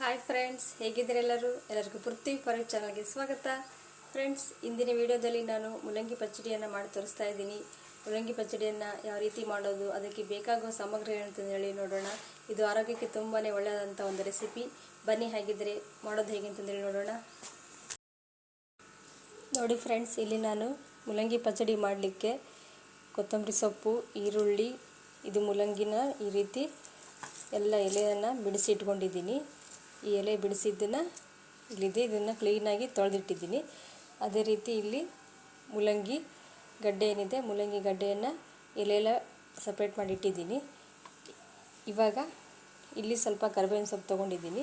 Hi friends ಹೇಗಿದ್ದೀರಿ ಎಲ್ಲರೂ? ಎಲ್ಲರಿಗೂ ಪೃಥ್ವಿ ಪರ್ವ ಚಾನಲ್ಗೆ ಸ್ವಾಗತ. ಫ್ರೆಂಡ್ಸ್ ಇಂದಿನ ವಿಡಿಯೋದಲ್ಲಿ ನಾನು ಮುಲಂಗಿ ಪಚ್ಚಡಿಯನ್ನು ಮಾಡಿ ತೋರಿಸ್ತಾ ಇದ್ದೀನಿ. ಮುಲಂಗಿ ಪಚ್ಚಡಿಯನ್ನು ಯಾವ ರೀತಿ ಮಾಡೋದು, ಅದಕ್ಕೆ ಬೇಕಾಗುವ ಸಾಮಗ್ರಿಗಳು ಅಂತಂದು ಹೇಳಿ ನೋಡೋಣ. ಇದು ಆರೋಗ್ಯಕ್ಕೆ ತುಂಬಾ ಒಳ್ಳೆಯದಂಥ ಒಂದು ರೆಸಿಪಿ ಬನ್ನಿ ಹಾಗಿದ್ದರೆ ಮಾಡೋದು ಹೇಗೆ ಅಂತಂದೇಳಿ ನೋಡೋಣ. ನೋಡಿ ಫ್ರೆಂಡ್ಸ್ ಇಲ್ಲಿ ನಾನು ಮುಲಂಗಿ ಪಚ್ಚಡಿ ಮಾಡಲಿಕ್ಕೆ ಕೊತ್ತಂಬರಿ ಸೊಪ್ಪು, ಈರುಳ್ಳಿ, ಇದು ಮುಲಂಗಿನ ಈ ರೀತಿ ಎಲ್ಲ ಎಲೆಯನ್ನು ಬಿಡಿಸಿ ಇಟ್ಕೊಂಡಿದ್ದೀನಿ. ಈ ಎಲೆ ಬಿಡಿಸಿದ್ದನ್ನು ಇಲ್ಲಿದೆ. ಇದನ್ನು ಕ್ಲೀನಾಗಿ ತೊಳೆದಿಟ್ಟಿದ್ದೀನಿ. ಅದೇ ರೀತಿ ಇಲ್ಲಿ ಮೂಲಂಗಿ ಗಡ್ಡೆ ಏನಿದೆ, ಮೂಲಂಗಿ ಗಡ್ಡೆಯನ್ನು ಎಲೆಯೆಲ್ಲ ಸಪ್ರೇಟ್ ಮಾಡಿಟ್ಟಿದ್ದೀನಿ ಇವಾಗ ಇಲ್ಲಿ ಸ್ವಲ್ಪ ಕರ್ಬೇವಿನ ಸೊಪ್ಪು ತೊಗೊಂಡಿದ್ದೀನಿ.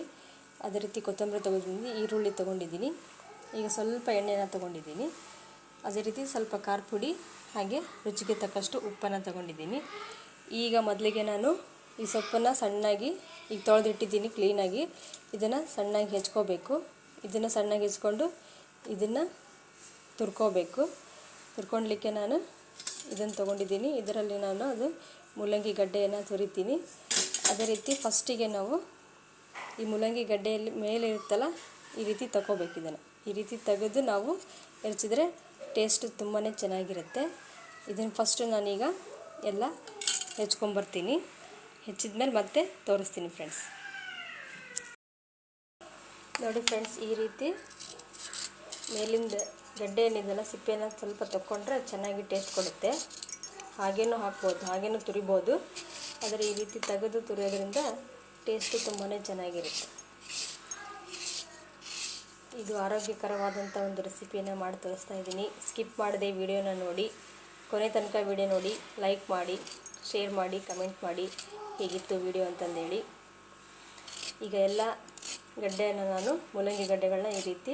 ಅದೇ ರೀತಿ ಕೊತ್ತಂಬರಿ ತೊಗೊಂಡಿದ್ದೀನಿ, ಈರುಳ್ಳಿ ತೊಗೊಂಡಿದ್ದೀನಿ. ಈಗ ಸ್ವಲ್ಪ ಎಣ್ಣೆನ ತೊಗೊಂಡಿದ್ದೀನಿ. ಅದೇ ರೀತಿ ಸ್ವಲ್ಪ ಖಾರ ಪುಡಿ ಹಾಗೆ ರುಚಿಗೆ ತಕ್ಕಷ್ಟು ಉಪ್ಪನ್ನು ತೊಗೊಂಡಿದ್ದೀನಿ. ಈಗ ಮೊದಲಿಗೆ ನಾನು ಈ ಸೊಪ್ಪನ್ನು ಸಣ್ಣಾಗಿ ಈಗ ತೊಳೆದಿಟ್ಟಿದ್ದೀನಿ ಕ್ಲೀನಾಗಿ. ಇದನ್ನು ಸಣ್ಣಾಗಿ ಹೆಚ್ಕೋಬೇಕು. ಇದನ್ನು ಸಣ್ಣಗೆ ಹೆಚ್ಕೊಂಡು ಇದನ್ನು ತುರ್ಕೋಬೇಕು. ತುರ್ಕೊಳ್ಲಿಕ್ಕೆ ನಾನು ಇದನ್ನು ತೊಗೊಂಡಿದ್ದೀನಿ. ಇದರಲ್ಲಿ ನಾನು ಅದು ಮೂಲಂಗಿ ಗಡ್ಡೆಯನ್ನು ತುರಿತೀನಿ. ಅದೇ ರೀತಿ ಫಸ್ಟಿಗೆ ನಾವು ಈ ಮೂಲಂಗಿ ಗಡ್ಡೆಯಲ್ಲಿ ಮೇಲೆ ಇರುತ್ತಲ್ಲ, ಈ ರೀತಿ ತಗೋಬೇಕು ಇದನ್ನು. ಈ ರೀತಿ ತೆಗೆದು ನಾವು ಎರಚಿದ್ರೆ ಟೇಸ್ಟ್ ತುಂಬಾ ಚೆನ್ನಾಗಿರುತ್ತೆ. ಇದನ್ನು ಫಸ್ಟು ನಾನೀಗ ಎಲ್ಲ ಹೆಚ್ಕೊಂಬರ್ತೀನಿ. ಹೆಚ್ಚಿದ್ಮೇಲೆ ಮತ್ತೆ ತೋರಿಸ್ತೀನಿ ಫ್ರೆಂಡ್ಸ್ ನೋಡಿ ಫ್ರೆಂಡ್ಸ್ ಈ ರೀತಿ ಮೇಲಿಂದ ಗಡ್ಡೆ ಏನಿದೆಲ್ಲ ಸಿಪ್ಪೆನ ಸ್ವಲ್ಪ ತಗೊಂಡ್ರೆ ಚೆನ್ನಾಗಿ ಟೇಸ್ಟ್ ಕೊಡುತ್ತೆ. ಹಾಗೇನೂ ಹಾಕ್ಬೋದು, ಹಾಗೇನೂ ತುರಿಬೋದು. ಆದರೆ ಈ ರೀತಿ ತೆಗೆದು ತುರಿಯೋದ್ರಿಂದ ಟೇಸ್ಟು ತುಂಬಾ ಚೆನ್ನಾಗಿರುತ್ತೆ. ಇದು ಆರೋಗ್ಯಕರವಾದಂಥ ಒಂದು ರೆಸಿಪಿಯನ್ನು ಮಾಡಿ ತೋರಿಸ್ತಾ ಇದ್ದೀನಿ. ಸ್ಕಿಪ್ ಮಾಡದೆ ವಿಡಿಯೋನ ನೋಡಿ. ಕೊನೆ ತನಕ ವಿಡಿಯೋ ನೋಡಿ ಲೈಕ್ ಮಾಡಿ ಶೇರ್ ಮಾಡಿ ಕಮೆಂಟ್ ಮಾಡಿ. ಹೇಗಿತ್ತು ವಿಡಿಯೋ ಅಂತಂದೇಳಿ. ಈಗ ಎಲ್ಲ ಗಡ್ಡೆಯನ್ನು ನಾನು ಮೂಲಂಗಿ ಗಡ್ಡೆಗಳನ್ನ ಈ ರೀತಿ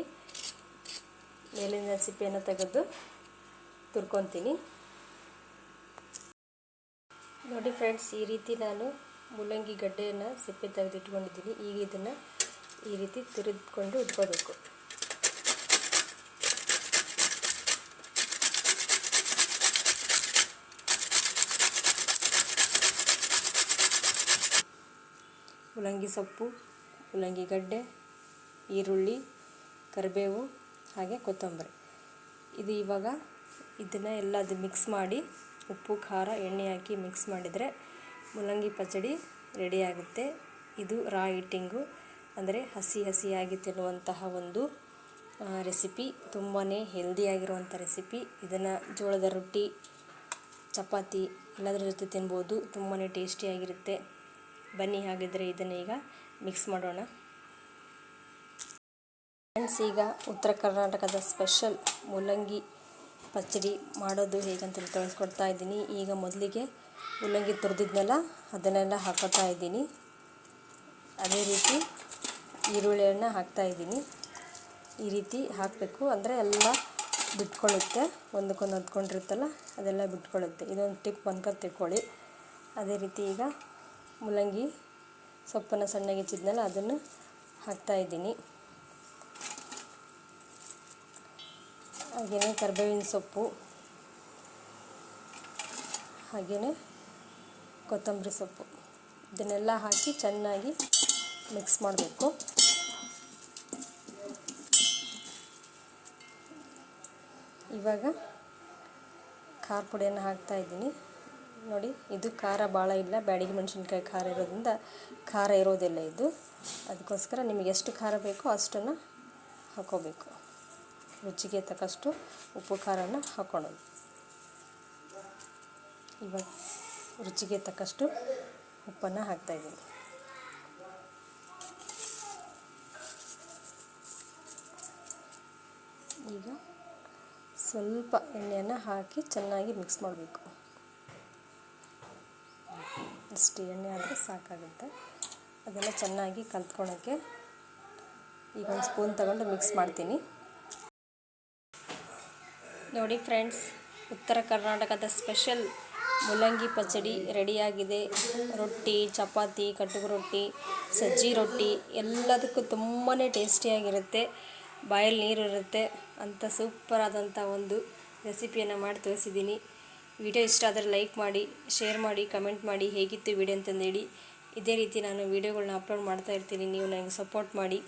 ಮೇಲಿನ ಸಿಪ್ಪೆಯನ್ನು ತೆಗೆದು ತುರ್ಕೊತೀನಿ. ನೋಡಿ ಫ್ರೆಂಡ್ಸ್ ಈ ರೀತಿ ನಾನು ಮೂಲಂಗಿ ಗಡ್ಡೆಯನ್ನು ಸಿಪ್ಪೆ ತೆಗೆದಿಟ್ಕೊಂಡಿದ್ದೀನಿ. ಈಗ ಇದನ್ನು ಈ ರೀತಿ ತುರಿದುಕೊಂಡು ಇಟ್ಕೋಬೇಕು ಮುಲ್ಲಂಗಿ ಸೊಪ್ಪು ಮೂಲಂಗಿ ಗಡ್ಡೆ, ಈರುಳ್ಳಿ, ಕರಿಬೇವು, ಹಾಗೆ ಕೊತ್ತಂಬರಿ. ಇದು ಇವಾಗ ಇದನ್ನು ಎಲ್ಲ ಅದು ಮಿಕ್ಸ್ ಮಾಡಿ ಉಪ್ಪು, ಖಾರ, ಎಣ್ಣೆ ಹಾಕಿ ಮಿಕ್ಸ್ ಮಾಡಿದರೆ ಮೂಲಂಗಿ ಪಚಡಿ ರೆಡಿಯಾಗುತ್ತೆ ಇದು ರಾ ಈಟಿಂಗು ಅಂದರೆ ಹಸಿ ಹಸಿಯಾಗಿ ತಿನ್ನುವಂತಹ ಒಂದು ರೆಸಿಪಿ ತುಂಬಾ ಹೆಲ್ದಿಯಾಗಿರುವಂಥ ರೆಸಿಪಿ ಇದನ್ನು ಜೋಳದ ರೊಟ್ಟಿ, ಚಪಾತಿ ಎಲ್ಲದರ ಜೊತೆ ತಿನ್ಬೋದು. ತುಂಬಾ ಟೇಸ್ಟಿಯಾಗಿರುತ್ತೆ ಬನ್ನಿ ಹಾಗಿದ್ರೆ ಇದನ್ನು ಈಗ ಮಿಕ್ಸ್ ಮಾಡೋಣ. ಫ್ರೆಂಡ್ಸ್ ಈಗ ಉತ್ತರ ಕರ್ನಾಟಕದ ಸ್ಪೆಷಲ್ ಮೂಲಂಗಿ ಪಚ್ಚಡಿ ಮಾಡೋದು ಹೇಗಂತ ತಿಳಿಸ್ಕೊಡ್ತಾ ಇದ್ದೀನಿ. ಈಗ ಮೊದಲಿಗೆ ಮೂಲಂಗಿ ತುರಿದಿದ್ನಲ್ಲ, ಅದನ್ನೆಲ್ಲ ಹಾಕೋತಾ ಇದ್ದೀನಿ. ಅದೇ ರೀತಿ ಈರುಳ್ಳಿಯನ್ನು ಹಾಕ್ತಾ ಇದ್ದೀನಿ. ಈ ರೀತಿ ಹಾಕಬೇಕು. ಅಂದರೆ ಎಲ್ಲ ಬಿಟ್ಕೊಳ್ಳುತ್ತೆ. ಒಂದಕ್ಕೊಂದು ಹೊತ್ಕೊಂಡಿರುತ್ತಲ್ಲ, ಅದೆಲ್ಲ ಬಿಟ್ಕೊಳ್ಳುತ್ತೆ. ಇದೊಂದು ಟಿಪ್ ಬಂದ್ಕೊಂಡು ತಿಳ್ಕೊಳ್ಳಿ. ಅದೇ ರೀತಿ ಈಗ ಮುಲ್ಲಂಗಿ ಸೊಪ್ಪನ್ನು ಸಣ್ಣಗೆ ಹೆಚ್ಚಿದ್ನಲ್ಲ ಅದನ್ನು ಹಾಕ್ತಾ ಇದ್ದೀನಿ. ಹಾಗೆಯೇ ಕರ್ಬೇವಿನ ಸೊಪ್ಪು ಹಾಗೆಯೇ ಕೊತ್ತಂಬರಿ ಸೊಪ್ಪು. ಇದನ್ನೆಲ್ಲ ಹಾಕಿ ಚೆನ್ನಾಗಿ ಮಿಕ್ಸ್ ಮಾಡಬೇಕು. ಇವಾಗ ಖಾರ ಪುಡಿಯನ್ನು ಹಾಕ್ತಾ ಇದ್ದೀನಿ. ನೋಡಿ, ಇದು ಖಾರ ಭಾಳ ಇಲ್ಲ. ಬ್ಯಾಡಿಗೆ ಮೆಣಸಿನ್ಕಾಯಿ ಖಾರ ಇರೋದ್ರಿಂದ ಖಾರ ಇರೋದಿಲ್ಲ ಇದು. ಅದಕ್ಕೋಸ್ಕರ ನಿಮಗೆ ಎಷ್ಟು ಖಾರ ಬೇಕೋ ಅಷ್ಟನ್ನು ಹಾಕೋಬೇಕು. ರುಚಿಗೆ ತಕ್ಕಷ್ಟು ಉಪ್ಪು ಖಾರನ ಹಾಕ್ಕೊಳ್ಳೋದು ಇವಾಗ ರುಚಿಗೆ ತಕ್ಕಷ್ಟು ಉಪ್ಪನ್ನು ಹಾಕ್ತಾಯಿದ್ದೀನಿ ಈಗ ಸ್ವಲ್ಪ ಎಣ್ಣೆಯನ್ನು ಹಾಕಿ ಚೆನ್ನಾಗಿ ಮಿಕ್ಸ್ ಮಾಡಬೇಕು. ಇಷ್ಟು ಎಣ್ಣೆ ಆದರೆ ಸಾಕಾಗುತ್ತೆ. ಅದೆಲ್ಲ ಚೆನ್ನಾಗಿ ಕಲ್ತ್ಕೊಳಕ್ಕೆ ಈಗ ಒಂದು ಸ್ಪೂನ್ ತಗೊಂಡು ಮಿಕ್ಸ್ ಮಾಡ್ತೀನಿ. ನೋಡಿ ಫ್ರೆಂಡ್ಸ್, ಉತ್ತರ ಕರ್ನಾಟಕದ ಸ್ಪೆಷಲ್ ಮೂಲಂಗಿ ಪಚಡಿ ರೆಡಿಯಾಗಿದೆ. ರೊಟ್ಟಿ, ಚಪಾತಿ ಕಟ್ಟುಗು ರೊಟ್ಟಿ, ಸಜ್ಜಿ ರೊಟ್ಟಿ ಎಲ್ಲದಕ್ಕೂ ತುಂಬಾ ಟೇಸ್ಟಿಯಾಗಿರುತ್ತೆ. ಬಾಯಲ್ಲಿ ನೀರು ಇರುತ್ತೆ. ಅಂಥ ಸೂಪರ್ ಆದಂಥ ಒಂದು ರೆಸಿಪಿಯನ್ನು ಮಾಡಿ ತೋರಿಸಿದ್ದೀನಿ. ವಿಡಿಯೋ ಇಷ್ಟ ಆದರೆ ಲೈಕ್ ಮಾಡಿ, ಶೇರ್ ಮಾಡಿ, ಕಮೆಂಟ್ ಮಾಡಿ, ಹೇಗಿತ್ತು ವಿಡಿಯೋ ಅಂತಂದೇಳಿ. ಇದೇ ರೀತಿ ನಾನು ವೀಡಿಯೋಗಳನ್ನ ಅಪ್ಲೋಡ್ ಮಾಡ್ತಾ ಇರ್ತೀನಿ. ನೀವು ನನಗೆ ಸಪೋರ್ಟ್ ಮಾಡಿ.